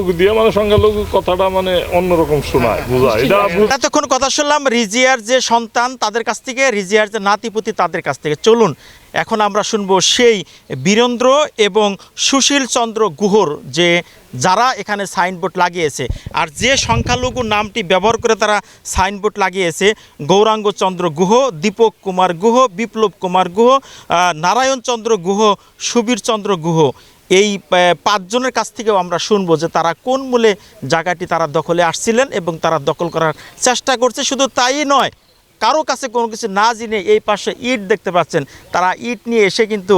দিয়ে মানে সংখ্যালঘু কথাটা মানে অন্যরকম শোনায় বোঝায়। এটা এতক্ষণ কথা শুনলাম রিজিয়ার যে সন্তান তাদের কাছ থেকে রিজিয়ার যে নাতিপুতি তাদের কাছ থেকে। চলুন এখন আমরা শুনব সেই বীরেন্দ্র এবং সুশীল চন্দ্র গুহর যে যারা এখানে সাইনবোর্ড লাগিয়েছে আর যে সংখ্যালঘু নামটি ব্যবহার করে তারা সাইনবোর্ড লাগিয়েছে গৌরাঙ্গ চন্দ্র গুহ দীপক কুমার গুহ বিপ্লব কুমার গুহ নারায়ণ চন্দ্র গুহ সুবীর চন্দ্র গুহ। এই পাঁচজনের কাছ থেকেও আমরা শুনব যে তারা কোন মূলে জায়গাটি তারা দখলে আসছিলেন এবং তারা দখল করার চেষ্টা করছে। শুধু তাই নয়, কারও কাছে কোনো কিছু না জেনে এই পাশে ইট দেখতে পাচ্ছেন। তারা ইট নিয়ে এসে কিন্তু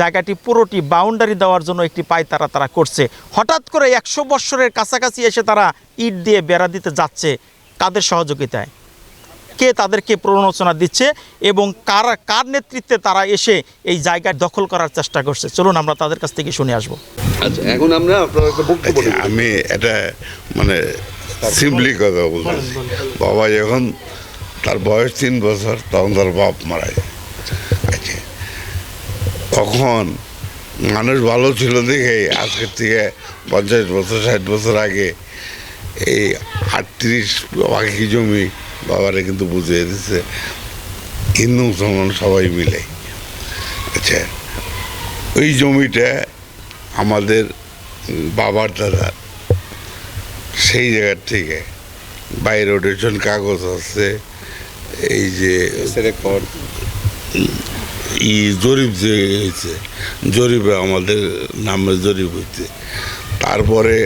জায়গাটি পুরোটি বাউন্ডারি দেওয়ার জন্য একটি পায় তারা তারা করছে। হঠাৎ করে একশো বৎসরের কাছাকাছি এসে তারা ইট দিয়ে বেড়া দিতে যাচ্ছে। কাদের সহযোগিতায়? কে তাদেরকে প্ররোচনা দিচ্ছে এবং কার কার নেতৃত্বে তারা এসে এই জায়গায় দখল করার চেষ্টা করছে? চলুন আমরা তাদের কাছ থেকে শুনে আসব। আচ্ছা এখন আমরা একটা বক্তব্য আচ্ছা। আমি এটা মানে সিম্পলি কথা বলতেছি বাবা যখন তার বয়স তিন বছর তখন তার বাপ মারা যায়। আচ্ছা তখন মানুষ ভালো ছিল দেখে আজকের থেকে পঞ্চাশ বছর ষাট বছর আগে এই আটত্রিশ বাকি জমি বাবারা কিন্তু বুঝিয়ে দিচ্ছে হিন্দু মুসলমান সবাই মিলে। আচ্ছা ওই জমিটা আমাদের বাবার দাদার সেই জায়গার থেকে বাইরে রোটেশন কাগজ আছে এই যে ই জরিপ যে হয়েছে জরিপে আমাদের নামে জরিপ হয়েছে। তারপরে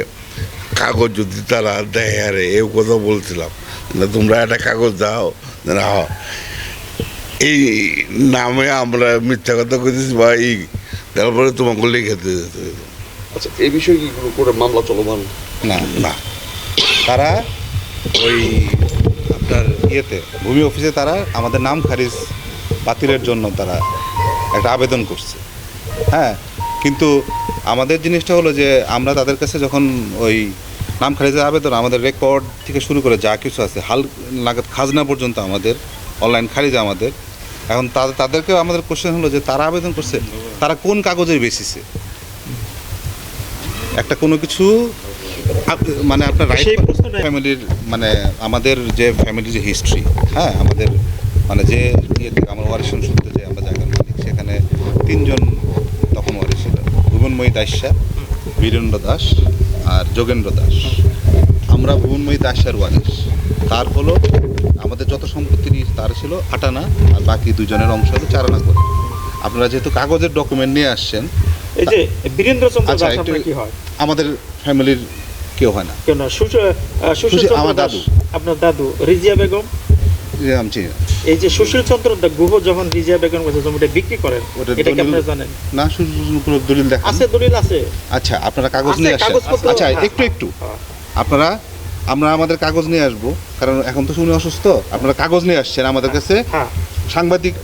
কাগজ যদি তারা দেয় আরে এই কথা বলছিলাম। না তোমরা একটা কাগজ দাও। না। এই নামে আমরা মিথ্যা কথা কইতেছি বা এই তারপরে তোমাকে লিখে দিতে আচ্ছা এই বিষয়ে কি করে মামলা চলমান? না না। তারা ওই আপনার ইয়েতে ভূমি অফিসে তারা আমাদের নাম খারিজ বাতিলের জন্য তারা একটা আবেদন করছে। হ্যাঁ কিন্তু আমাদের জিনিসটা হলো যে আমরা তাদের কাছে যখন ওই খারিজের আবেদন আমাদের রেকর্ড থেকে শুরু করে যা কিছু আছে হাল নাগাদ খাজনা পর্যন্ত আমাদের অনলাইন খারিজ আমাদের। এখন তাদের তাদেরকেও আমাদের কোশ্চেন হলো যে তারা আবেদন করছে তারা কোন কাগজের বেসিসে একটা কোনো কিছু মানে আপনার রাইট ফ্যামিলির মানে আমাদের যে ফ্যামিলির যে হিস্ট্রি হ্যাঁ আমাদের মানে যে ইয়ে থেকে আমার ওয়ারিশন সূত্রে যে আমরা জায়গার মালিক সেখানে তিনজন তখন ওয়ারিশ ছিল ভুবনময়ী দাসা বীরেন্দ্র দাস আর যোগেন্দ্র দাস। আমরা ভুবনময়ী দাসের ওয়ারিশ। তার হলো আমাদের যত সম্পত্তি নিয়ে তার ছিল আটানা আর বাকি দুজনের অংশ হলো চারানা করে। আপনারা যেহেতু কাগজের ডকুমেন্ট নিয়ে আসছেন এই যে বীরেন্দ্র চন্দ্র আচ্ছা, একটু- কি হয়? আমাদের ফ্যামিলির কেউ হয় না। কেউ না। আমার দাদু। আপনার দাদু রিজিয়া বেগম আমি চিনি না। এই যে সুশীল চন্দ্র গুহ যখন রিজিয়া বেগম কাছে জমিটা বিক্রি করেন এটা কি আপনারা জানেন? না শুধু শুধু কোনো দলিল দেখা আছে দলিল আছে। আচ্ছা আপনারা কাগজ নিয়ে আসেন। আচ্ছা হ্যাঁ, একটু একটু। হ্যাঁ। আপনারা আমরা আমাদের কাগজ নিয়ে আসব কারণ এখন তো শুনে অসুস্থ। আপনারা কাগজ নিয়ে আসছেন আমাদের কাছে। হ্যাঁ। সাংবাদিক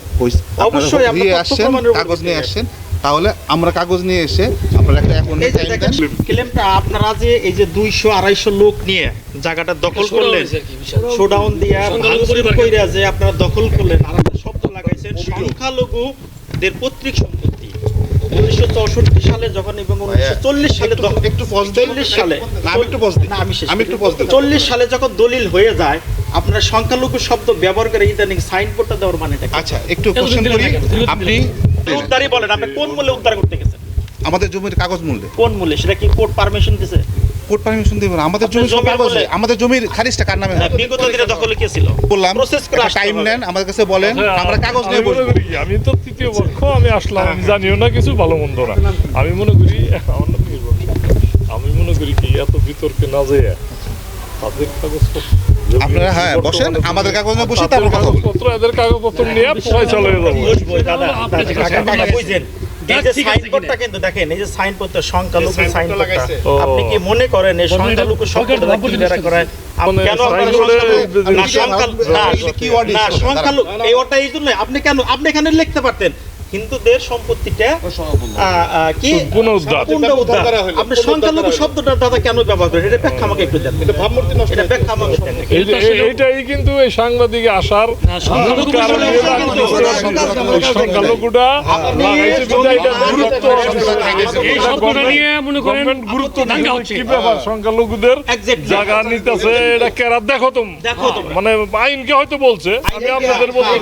অবশ্যই, আসছেন কাগজ নিয়ে আসছেন তাহলে আমরা কাগজ নিয়ে এসে আপনারা একটা এখন ক্লেমটা আপনারা যে এই যে দুইশো আড়াইশো লোক নিয়ে জায়গাটা দখল করলেন। শোডাউন দিয়া কইরা যে আপনারা দখল করলেন আর একটা শব্দ লাগাইছেন। সংখ্যালঘুদের পৈতৃক সম্পত্তি। উনিশশো চৌষট্টি সালে যখন এবং উনিশশো চল্লিশ সালে একটু-। চল্লিশ সালে আমি একটু আমি আমি একটু চল্লিশ সালে যখন দলিল হয়ে যায় আপনারা সংখ্যালঘু শব্দ ব্যবহার করে ইদানিং সাইনবোর্ডটা দেওয়ার মানেটা কি? আচ্ছা একটু কোশ্চেন করি? আপনি উদ্ধারই বলেন আপনি কোন মূল্যে উদ্ধার করতে গেছেন? আমাদের জমির কাগজ মূল্যে কোন মূল্যে সেটা কি কোর্ট পারমিশন দিছে? কোর্ট পারমিশন দিব না। আমাদের কাগজ বলে- আমাদের জমির খারিজটা কার নামে হ্যাঁ, বিগত দিনে দখলে কে ছিল? বললাম প্রসেস করে টাইম নেন আমাদের কাছে বলেন হ্যাঁ, আমরা কাগজ নিয়ে আমি বসবো। আমি তো তৃতীয় পক্ষ আমি আসলাম আমি জানিও না কিছু ভালো মন্দ না। আমি মনে করি আমি মনে করি কি এত বিতর্কে না যেয়ে তাদের কাগজপত্র আপনারা হ্যাঁ বসেন আমাদের কাগজ নিয়ে বসে তারপর কথা। কাগজপত্র এদের কাগজপত্র নিয়ে পয়সা চলে যাব। সাইনবোর্ডটা কিন্তু দেখেন এই যে সাইনবোর্ডটা সংখ্যালঘু সাইনবোর্ডটা আপনি কি মনে করেন এই সংখ্যালঘু শব্দটা কি দ্বারা আপনি কেন আপনি এখানে লিখতে পারতেন? হিন্দুদের সম্পত্তিটা কি। পুনরুদ্ধার। আপনি সংখ্যালঘু শব্দটা দাদা কেন ব্যবহার করেন? এটা ব্যাখ্যা আমাকে একটু দেন। এটা ভাবমূর্তি নষ্ট এটা ব্যাখ্যা আমাকে এইটাই কিন্তু এই সাংবাদিকে আসার কারণ সংখ্যালঘুটা লাগাইছে বিধায় এটা গুরুত্ব এই শব্দটা নিয়ে মনে করেন গুরুত্ব দাঙ্গা হচ্ছে। কি ব্যাপার সংখ্যালঘুদের জায়গা নিতেছে এটা কেরা? দেখো তুমি। দেখো মানে আইনকে হয়তো বলছে আমি আপনাদের বলতে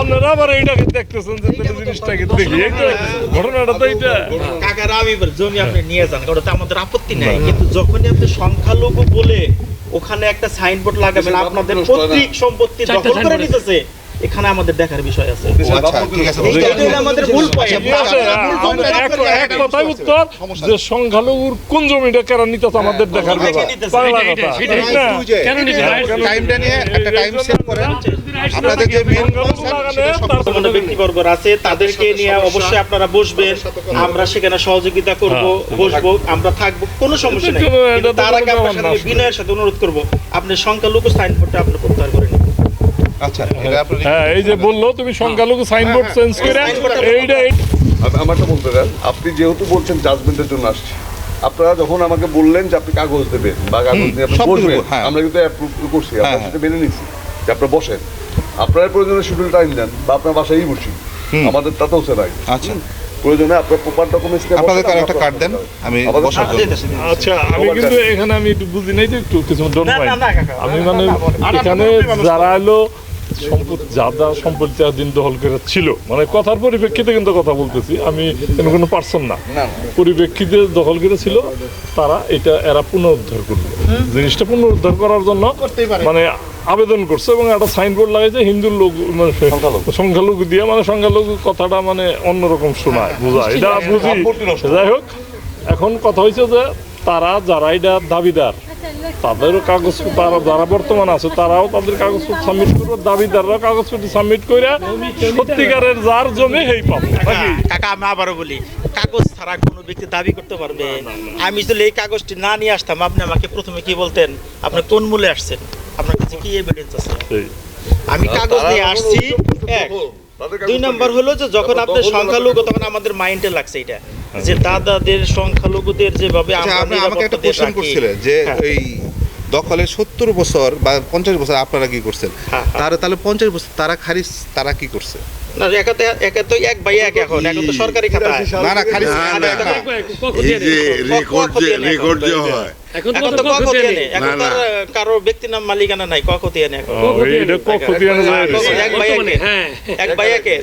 আপনারা আবার এইটাকে দেখতেছেন যে তাহলে জিনিসটাকে দেখি এইটা ঘটনাটা তো এইটা কাকারা আমি জমি আপনি নিয়ে যান আমাদের আপত্তি নাই। কিন্তু যখনই আপনি সংখ্যালঘু বলে ওখানে একটা সাইনবোর্ড লাগাবেন আপনাদের পৈতৃক সম্পত্তি দখল করে নিতেছে। এখানে আমাদের দেখার বিষয় আছে। আচ্ছা আমাদের ভুল এক- উত্তর যে সংখ্যালঘুর কোন জমিটা কেরা আমাদের দেখার নিতে হ্যাঁ, বর্তমানে ব্যক্তিবর্গ আছে তাদেরকে নিয়ে অবশ্যই আপনারা বসবেন। আমরা সেখানে সহযোগিতা করব বসবো আমরা থাকব কোনো সমস্যা নেই। তার আগে আপনার সাথে। বিনয়ের সাথে অনুরোধ করব আপনি সংখ্যালঘু সাইনবোর্ডটা আপনি প্রত্যাহার করে নিন। হ্যাঁ এই যে বলল তুমি সংখ্যালঘু সাইনবোর্ড চেঞ্জ করে এইটা আমি আমারটা বলতে দেন আপনি যেহেতু বলছেন জাজমেন্টের জন্য আসছি আপনারা যখন আমাকে বললেন যে আপনি কাগজ দেবেন বা কাগজ নিয়ে আপনি বসবেন হ্যাঁ। আমরা কিন্তু অ্যাপ্রুভ করছি হ্যাঁ, সেটা মেনে নিচ্ছি যে আপনারা বসেন। আপনার প্রয়োজনে শিডিউল টাইম দেন বা আপনার বাসায়ই বসি। আমাদের তাতেও সে নাই আচ্ছা। প্রয়োজনে আপনার প্রপার ডকুমেন্টস আপনাদেরকে আরেকটা কার্ড দেন আমি বসার জন্য। আচ্ছা আমি কিন্তু এখানে আমি একটু বুঝি নাই তো একটু কিছু ডোন্ট না, না, মাইন্ড না, কাকা। আমি মানে এখানে যারা এলো সম্পত্তি যারা সম্পত্তি দিন দখল করে ছিল। মানে কথার পরিপ্রেক্ষিতে কিন্তু কথা বলতেছি আমি এমন কোনো পার্সন না। পরিপ্রেক্ষিতে দখল করে ছিল তারা এটা এরা পুনরুদ্ধার করবে জিনিসটা পুনরুদ্ধার করার জন্য মানে আবেদন করছে এবং একটা সাইনবোর্ড লাগাইছে হিন্দু লোক মানে সংখ্যালঘু। দিয়ে মানে সংখ্যালঘু কথাটা মানে অন্যরকম শোনায় বোঝায়। এটা বুঝি। যাই হোক এখন কথা হয়েছে যে তারা যারা এটা দাবিদার তাদেরও কাগজ তারা যারা বর্তমান আছে তারাও তাদের কাগজপত্র সাবমিট করবে দাবিদাররাও কাগজপত্র সাবমিট করে সত্যিকারের যার জমি সেই পাবে কাকা আমি আবারও বলি কাগজ ছাড়া কোনো ব্যক্তি দাবি করতে পারবে। আমি যদি এই কাগজটি না নিয়ে আসতাম আপনি আমাকে প্রথমে কি বলতেন? আপনি কোন মূলে আসছেন? আপনার কাছে কি এভিডেন্স আছে? আমি কাগজ নিয়ে আসছি দুই নম্বর হলো যে যখন আপনি সংখ্যালঘু তখন আমাদের মাইন্ডে লাগছে এটা যে দাদাদের সংখ্যালঘুদের যেভাবে আচ্ছা আপনি আমাকে একটা কোশ্চেন করছিলেন যে হ্যাঁ। এই দখলের সত্তর বছর বা পঞ্চাশ বছর আপনারা কি করছেন? হ্যাঁ, হ্যাঁ। তারা তাহলে পঞ্চাশ বছর তারা খারিজ তারা কি করছে? না তো এক ভাই এক এখন এখন তো সরকারি খাতায় না না খারিজ না, না, না। না। এই যে রেকর্ড যে হয়। এখন এখন তো তো ক খতিয়ানে নেই এখন তো কারও ব্যক্তি নাম মালিকানা নাই ক এখন ও, এইটা কক্ষ দিয়ে এক ভাই বর্তমানে, হ্যাঁ। এক ভাই একে।